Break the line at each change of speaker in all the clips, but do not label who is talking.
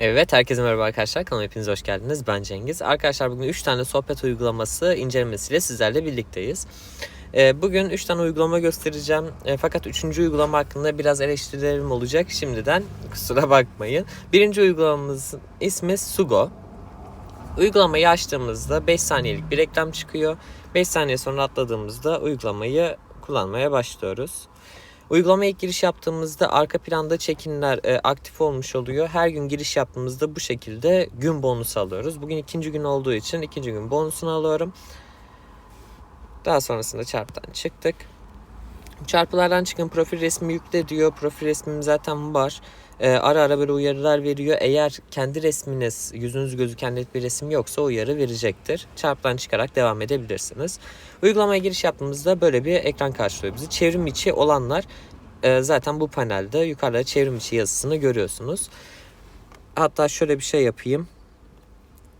Evet, herkese merhaba arkadaşlar. Kanalıma hepiniz hoş geldiniz. Ben Cengiz. Arkadaşlar bugün 3 tane sohbet uygulaması incelemesiyle sizlerle birlikteyiz. Ee, Bugün 3 tane uygulama göstereceğim. Ee, Fakat 3. uygulama hakkında biraz eleştirilerim olacak. Şimdiden kusura bakmayın. Birinci uygulamamızın ismi Sugo. Uygulamayı açtığımızda 5 saniyelik bir reklam çıkıyor. 5 saniye sonra atladığımızda uygulamayı kullanmaya başlıyoruz. Uygulamaya ilk giriş yaptığımızda arka planda check-inler e, aktif olmuş oluyor. Her gün giriş yaptığımızda bu şekilde gün bonusu alıyoruz. Bugün ikinci gün olduğu için ikinci gün bonusunu alıyorum. Daha sonrasında çarptan çıktık. Çarpılardan çıkın profil resmi yükle diyor. Profil resmim zaten var. Ee, ara ara böyle uyarılar veriyor. Eğer kendi resminiz, yüzünüz gözüken net bir resim yoksa uyarı verecektir. Çarpıdan çıkarak devam edebilirsiniz. Uygulamaya giriş yaptığımızda böyle bir ekran karşılıyor bizi. Çevrim içi olanlar e, zaten bu panelde yukarıda çevrim içi yazısını görüyorsunuz. Hatta şöyle bir şey yapayım.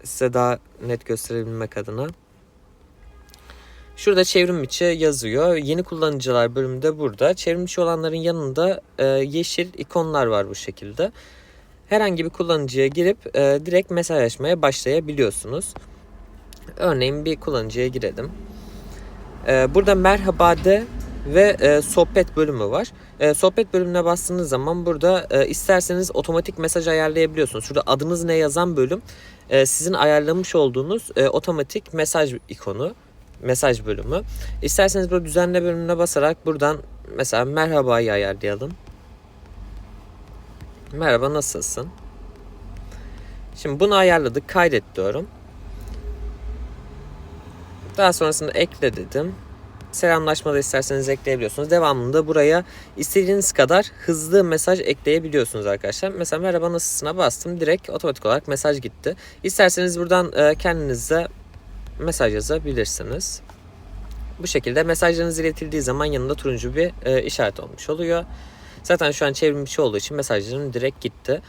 Size daha net gösterebilmek adına. Şurada çevrim içi yazıyor. Yeni kullanıcılar bölümünde burada. Çevrim içi olanların yanında e, yeşil ikonlar var bu şekilde. Herhangi bir kullanıcıya girip e, direkt mesajlaşmaya başlayabiliyorsunuz. Örneğin bir kullanıcıya girelim. E, burada merhaba de ve e, sohbet bölümü var. E, sohbet bölümüne bastığınız zaman burada e, isterseniz otomatik mesaj ayarlayabiliyorsunuz. Şurada adınız ne yazan bölüm e, sizin ayarlamış olduğunuz e, otomatik mesaj ikonu mesaj bölümü. İsterseniz böyle düzenle bölümüne basarak buradan mesela merhabayı ayarlayalım. Merhaba nasılsın? Şimdi bunu ayarladık. Kaydet diyorum. Daha sonrasında ekle dedim. Selamlaşmada isterseniz ekleyebiliyorsunuz. Devamında buraya istediğiniz kadar hızlı mesaj ekleyebiliyorsunuz arkadaşlar. Mesela merhaba nasılsın'a bastım. Direkt otomatik olarak mesaj gitti. İsterseniz buradan e, kendinize mesaj yazabilirsiniz. Bu şekilde mesajlarınız iletildiği zaman yanında turuncu bir e, işaret olmuş oluyor. Zaten şu an çevrim içi olduğu için mesajların direkt gitti.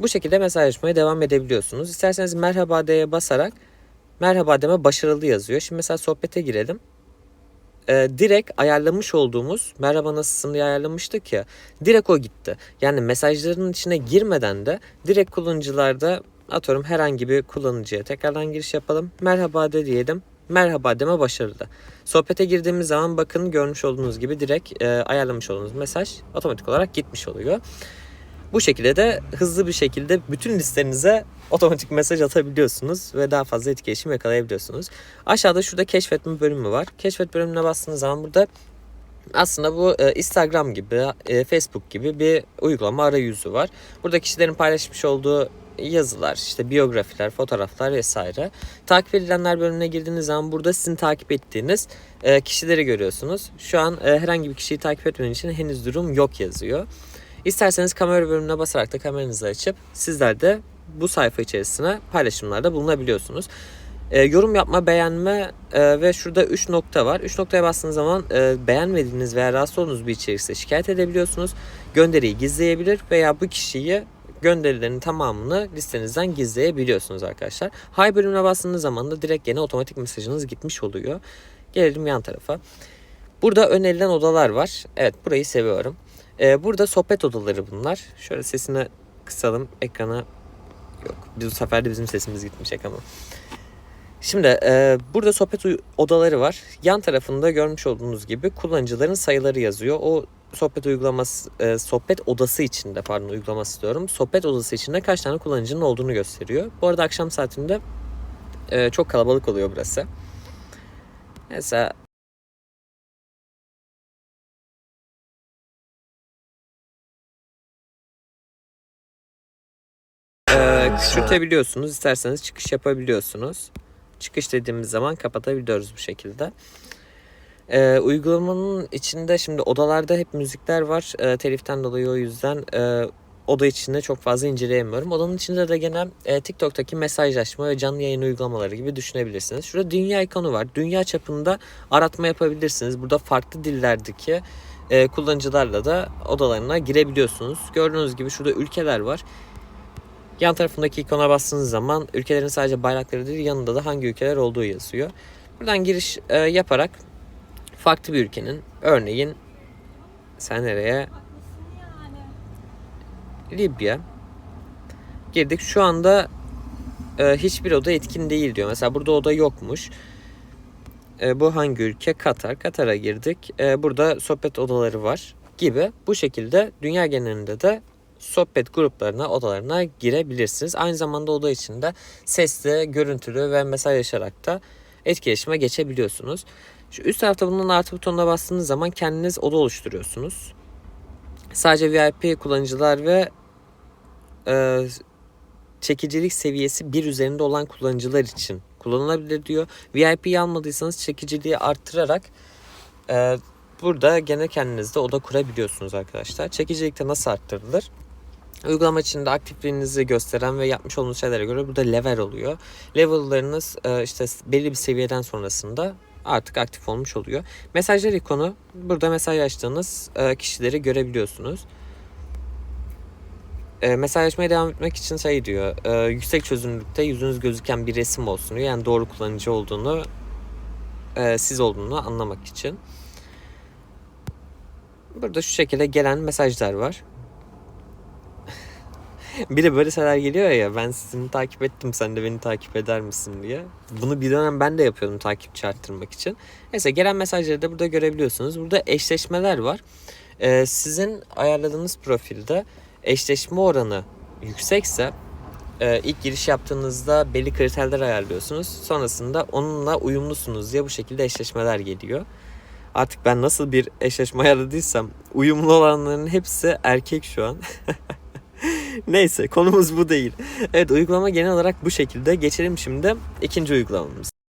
Bu şekilde mesajlaşmaya devam edebiliyorsunuz. İsterseniz merhaba diye basarak merhaba deme başarılı yazıyor. Şimdi mesela sohbete girelim. E, direkt ayarlamış olduğumuz merhaba nasılsın diye ayarlamıştık ya. Direkt o gitti. Yani mesajların içine girmeden de direkt kullanıcılarda atıyorum herhangi bir kullanıcıya tekrardan giriş yapalım. Merhaba de diyelim. Merhaba deme başarılı. Sohbete girdiğimiz zaman bakın görmüş olduğunuz gibi direkt e, ayarlamış olduğunuz mesaj otomatik olarak gitmiş oluyor. Bu şekilde de hızlı bir şekilde bütün listenize otomatik mesaj atabiliyorsunuz ve daha fazla etkileşim yakalayabiliyorsunuz. Aşağıda şurada keşfetme bölümü var. Keşfet bölümüne bastığınız zaman burada aslında bu e, Instagram gibi, e, Facebook gibi bir uygulama arayüzü var. Burada kişilerin paylaşmış olduğu yazılar, işte biyografiler, fotoğraflar vesaire. Takip edilenler bölümüne girdiğiniz zaman burada sizin takip ettiğiniz e, kişileri görüyorsunuz. Şu an e, herhangi bir kişiyi takip etmenin için henüz durum yok yazıyor. İsterseniz kamera bölümüne basarak da kameranızı açıp sizler de bu sayfa içerisine paylaşımlarda bulunabiliyorsunuz. E, yorum yapma, beğenme e, ve şurada 3 nokta var. 3 noktaya bastığınız zaman e, beğenmediğiniz veya rahatsız olduğunuz bir içerikse şikayet edebiliyorsunuz. Gönderiyi gizleyebilir veya bu kişiyi gönderilerin tamamını listenizden gizleyebiliyorsunuz arkadaşlar. Hay bölümüne bastığınız zaman da direkt yine otomatik mesajınız gitmiş oluyor. Gelelim yan tarafa. Burada önerilen odalar var. Evet burayı seviyorum. Ee, burada sohbet odaları bunlar. Şöyle sesini kısalım ekrana. Yok bu sefer de bizim sesimiz gitmiş ekrana. Şimdi e, burada sohbet odaları var. Yan tarafında görmüş olduğunuz gibi kullanıcıların sayıları yazıyor. O sohbet uygulaması, e, sohbet odası içinde pardon uygulaması diyorum. Sohbet odası içinde kaç tane kullanıcının olduğunu gösteriyor. Bu arada akşam saatinde e, çok kalabalık oluyor burası. Mesela e, küçültebiliyorsunuz. İsterseniz çıkış yapabiliyorsunuz. Çıkış dediğimiz zaman kapatabiliyoruz bu şekilde. Ee, uygulamanın içinde şimdi odalarda hep müzikler var. Ee, teliften dolayı o yüzden e, oda içinde çok fazla inceleyemiyorum. Odanın içinde de gene e, TikTok'taki mesajlaşma ve canlı yayın uygulamaları gibi düşünebilirsiniz. Şurada dünya ikonu var. Dünya çapında aratma yapabilirsiniz. Burada farklı dillerdeki e, kullanıcılarla da odalarına girebiliyorsunuz. Gördüğünüz gibi şurada ülkeler var. Yan tarafındaki ikona bastığınız zaman ülkelerin sadece bayrakları değil yanında da hangi ülkeler olduğu yazıyor. Buradan giriş e, yaparak farklı bir ülkenin örneğin sen nereye? Libya. Girdik. Şu anda e, hiçbir oda etkin değil diyor. Mesela burada oda yokmuş. E, bu hangi ülke? Katar. Katar'a girdik. E, burada sohbet odaları var gibi. Bu şekilde dünya genelinde de sohbet gruplarına, odalarına girebilirsiniz. Aynı zamanda oda içinde sesli, görüntülü ve mesajlaşarak da etkileşime geçebiliyorsunuz. Şu üst tarafta bulunan artı butonuna bastığınız zaman kendiniz oda oluşturuyorsunuz. Sadece VIP kullanıcılar ve e, çekicilik seviyesi bir üzerinde olan kullanıcılar için kullanılabilir diyor. VIP'yi almadıysanız çekiciliği arttırarak e, burada gene kendinizde oda kurabiliyorsunuz arkadaşlar. Çekicilikte nasıl arttırılır? Uygulama içinde aktifliğinizi gösteren ve yapmış olduğunuz şeylere göre burada level oluyor. Level'larınız e, işte belli bir seviyeden sonrasında artık aktif olmuş oluyor. Mesajlar ikonu burada mesaj açtığınız e, kişileri görebiliyorsunuz. E, mesajlaşmaya devam etmek için şey diyor. yüksek çözünürlükte yüzünüz gözüken bir resim olsun diyor. Yani doğru kullanıcı olduğunu siz olduğunu anlamak için. Burada şu şekilde gelen mesajlar var. bir de böyle şeyler geliyor ya ben sizi takip ettim sen de beni takip eder misin diye. Bunu bir dönem ben de yapıyordum takipçi arttırmak için. Neyse gelen mesajları da burada görebiliyorsunuz. Burada eşleşmeler var. Ee, sizin ayarladığınız profilde eşleşme oranı yüksekse e, ilk giriş yaptığınızda belli kriterler ayarlıyorsunuz. Sonrasında onunla uyumlusunuz diye bu şekilde eşleşmeler geliyor. Artık ben nasıl bir eşleşme ayarladıysam uyumlu olanların hepsi erkek şu an. Neyse konumuz bu değil. Evet uygulama genel olarak bu şekilde. Geçelim şimdi ikinci uygulamamız.